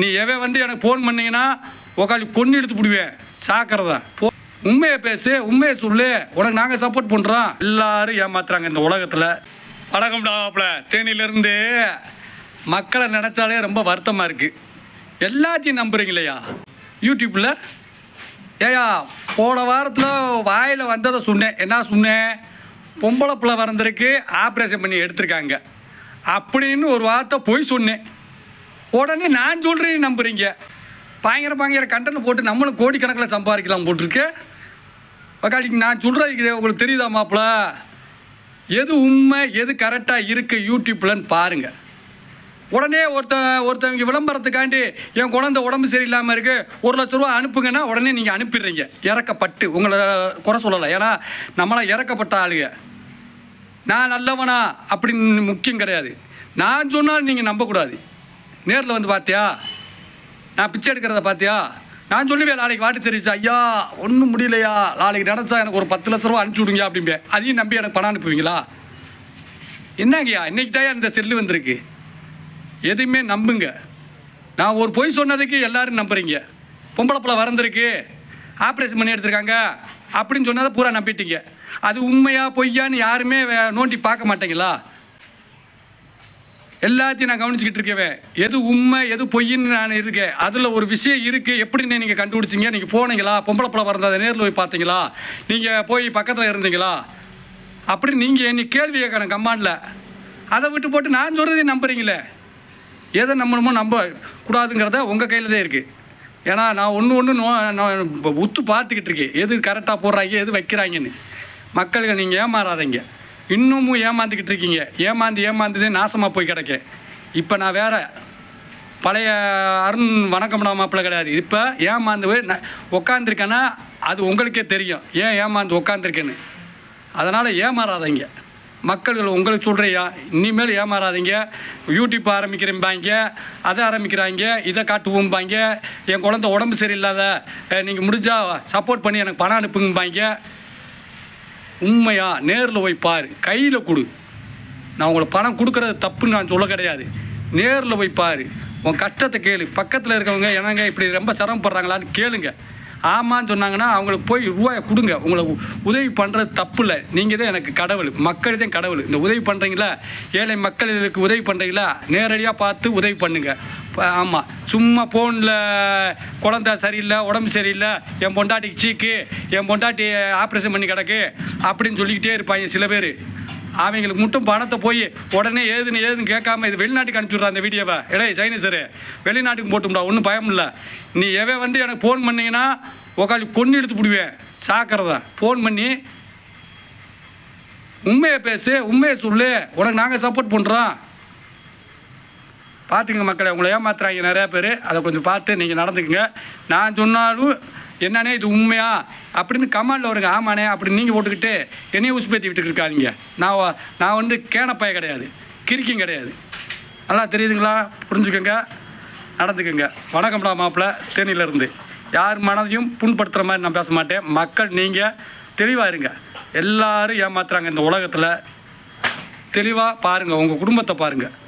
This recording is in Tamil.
நீ எவன் வந்து எனக்கு ஃபோன் பண்ணீங்கன்னா உக்காளி கொண்டு எடுத்து விடுவேன் சாக்கிறதா? போ உண்மையை பேசு உண்மையை சொல்லு. உனக்கு நாங்கள் சப்போர்ட் பண்ணுறோம் எல்லாரும் ஏமாத்துறாங்க இந்த உலகத்தில். வணக்கம் டாப்ல தேனியிலேருந்து மக்களை நினச்சாலே ரொம்ப வருத்தமாக இருக்குது எல்லாத்தையும் நம்புறீங்களையா யூடியூப்பில் ஏயா போன வாரத்தில் வாயில் வந்ததை சொன்னேன். என்ன சொன்னேன்? பொம்பளை பிள்ளை வறந்திருக்கு ஆப்ரேஷன் பண்ணி எடுத்திருக்காங்க. அப்படின்னு ஒரு வார்த்தை போய் சொன்னேன். உடனே நான் சொல்கிறேன் நம்புறீங்க. பயங்கர பயங்கர கண்டனம் போட்டு நம்மளும் கோடிக்கணக்கில் சம்பாதிக்கலாம் போட்டிருக்கு. பக்காளிக்கு நான் சொல்கிறேன் உங்களுக்கு தெரியுதா மாப்பிள்ள எது உண்மை எது கரெக்டாக இருக்குது யூடியூப்லன்னு பாருங்கள் உடனே ஒருத்தன் ஒருத்தவங்க விளம்பரத்துக்காண்டி என் குழந்தை உடம்பு சரியில்லாமல் இருக்குது ஒரு லட்ச ரூபா அனுப்புங்கன்னா உடனே நீங்கள் அனுப்பிடுறீங்க. இறக்கப்பட்டு. உங்களை குறை சொல்லலை. ஏன்னா நம்மளாம் இறக்கப்பட்ட ஆளுங்க. நான் நல்லவனா அப்படின்னு முக்கியம் கிடையாது. நான் சொன்னாலும் நீங்கள் நம்பக்கூடாது. நேரில் வந்து பார்த்தியா நான் பிச்சை எடுக்கிறத பார்த்தியா நான் சொல்லுவேன் நாளைக்கு வாட்டு சரிச்சா ஐயா ஒன்றும் முடியலையா? நாளைக்கு நினச்சா எனக்கு ஒரு பத்து லட்ச ரூபா அனுப்பிச்சி விடுங்க அப்படிம்பேன். அதையும் நம்பி எனக்கு பணம் அனுப்புவீங்களா? என்னங்கய்யா இன்றைக்கி தான் இந்த செல்லு வந்திருக்கு. எதுவுமே நம்புங்க. நான் ஒரு பொய் சொன்னதுக்கு எல்லோரும் நம்புறீங்க. பொம்பளை பிள்ளை வறந்துருக்கு. ஆப்ரேஷன் பண்ணி எடுத்திருக்காங்க. அப்படின்னு சொன்னதை பூரா நம்பிட்டீங்க. அது உண்மையா பொய்யான்னு யாருமே வே- நோண்டி பார்க்க மாட்டீங்களா? எல்லாத்தையும் நான் கவனிச்சுக்கிட்டு இருக்கவே எது உண்மை எது பொய்ன்னு நான் இருக்கேன். அதில் ஒரு விஷயம் இருக்குது எப்படின்னு நீங்கள் கண்டுபிடிச்சிங்க? நீங்கள் போனீங்களா? பொம்பளை பிள்ளை வரந்தா நேரில் போய் பார்த்தீங்களா? நீங்கள் போய் பக்கத்தில் இருந்தீங்களா? அப்படி நீங்கள் என்னை கேள்வி கேட்கணும் கம்மாண்டில் அதை விட்டு போட்டு நான் சொல்கிறதையும் நம்புறீங்களே. எதை நம்பணுமோ நம்ப கூடாதுங்கிறத உங்கள் கையில் தான் இருக்குது ஏன்னா நான் ஒன்று ஒன்று நோ நான் உத்து பார்த்துக்கிட்டு இருக்கேன். எது கரெக்டாக போடுறாங்க எது வைக்கிறாங்கன்னு. மக்களுக்கு நீங்கள் ஏமாறாதீங்க. இன்னமும் ஏமாந்துக்கிட்டு இருக்கீங்க ஏமாந்து ஏமாந்துதே நாசமாக போய் கிடக்கு. இப்போ நான் வேற பழைய அருண் வணக்கம்டா மாப்பிள்ளை கிடையாது. இப்போ ஏமாந்து போய் நான் உக்காந்துருக்கேன்னா அது உங்களுக்கே தெரியும். ஏன் ஏமாந்து உக்காந்துருக்கேன்னு. அதனால் ஏமாறாதீங்க. மக்கள்கள் உங்களுக்கு சொல்கிறியா இனிமேல் ஏமாறாதீங்க. யூடியூப் ஆரம்பிக்கிறேன்பாங்க அதை ஆரம்பிக்கிறாங்க. இதை காட்டுவோம்பாங்க. என் குழந்த உடம்பு சரியில்லாத நீங்கள் முடிஞ்சால் சப்போர்ட் பண்ணி எனக்கு பணம் அனுப்புங்கம்பாங்க. உண்மையாக நேரில் போய் பாரு. கையில் கொடு. நான் உங்களுக்கு பணம் கொடுக்குறது தப்புன்னு நான் சொல்ல கிடையாது. நேரில் போய் பாரு. உன் கஷ்டத்தை கேளு. பக்கத்தில் இருக்கவங்க என்னங்க இப்படி ரொம்ப சிரமப்படுறாங்களான்னு கேளுங்க. ஆமான்னு சொன்னாங்கன்னா அவங்களுக்கு போய் ரூபாயை கொடுங்க. உங்களை உதவி பண்ணுறது தப்பு இல்லை நீங்கள் தான் எனக்கு கடவுள். மக்கள் தான் கடவுள். இந்த உதவி பண்ணுறீங்களா ஏழை மக்களுக்கு உதவி பண்ணுறீங்களா நேரடியாக பார்த்து உதவி பண்ணுங்க. ஆமாம் சும்மா ஃபோனில் குழந்த சரியில்லை உடம்பு சரியில்லை என் பொண்டாட்டிக்கு சீக்கு என் பொண்டாட்டி ஆப்ரேஷன் பண்ணி கிடக்கு அப்படின்னு சொல்லிக்கிட்டே இருப்பாங்க சில பேர். அவங்களுக்கு மட்டும் பணத்தை போய் உடனே ஏதுன்னு ஏதுன்னு கேட்காம இது வெளிநாட்டுக்கு அனுப்பிச்சுட்றா அந்த வீடியோவை. இடையே சைனீஸரு வெளிநாட்டுக்கு போட்டும்டா ஒன்றும் பயம் இல்லை. நீ எவன் வந்து எனக்கு ஃபோன் பண்ணிங்கன்னா உக்காளி கொண்டு எடுத்து விடுவேன் சாக்கிறதா. ஃபோன் பண்ணி உண்மையை பேசு உண்மையை சொல்லு. உனக்கு நாங்கள் சப்போர்ட் பண்ணுறோம் பார்த்துங்க மக்களை? உங்களை ஏமாத்துறாங்க நிறையா பேர். அதை கொஞ்சம் பார்த்து நீங்கள் நடந்துக்குங்க. நான் சொன்னாலும் என்னண்ணே இது உண்மையா? அப்படின்னு கமாண்டில் வருங்க. ஆமாண்ணே அப்படின்னு நீங்கள் போட்டுக்கிட்டு என்னையும் பேத்தி விட்டுட்டு இருக்காதீங்க. நான் நான் வந்து கேனப்பைய கிடையாது. கிரிக்கும் கிடையாது. நல்லா தெரியுதுங்களா? புரிஞ்சுக்கோங்க. நடந்துக்குங்க. வணக்கம்டா மாப்பிள்ள. தேனியிலேருந்து யார் மனதையும் புண்படுத்துகிற மாதிரி நான் பேச மாட்டேன். மக்கள் நீங்கள் தெளிவாக இருங்க. எல்லாரும் ஏமாத்துறாங்க இந்த உலகத்தில். தெளிவாக பாருங்கள் உங்கள் குடும்பத்தை பாருங்கள்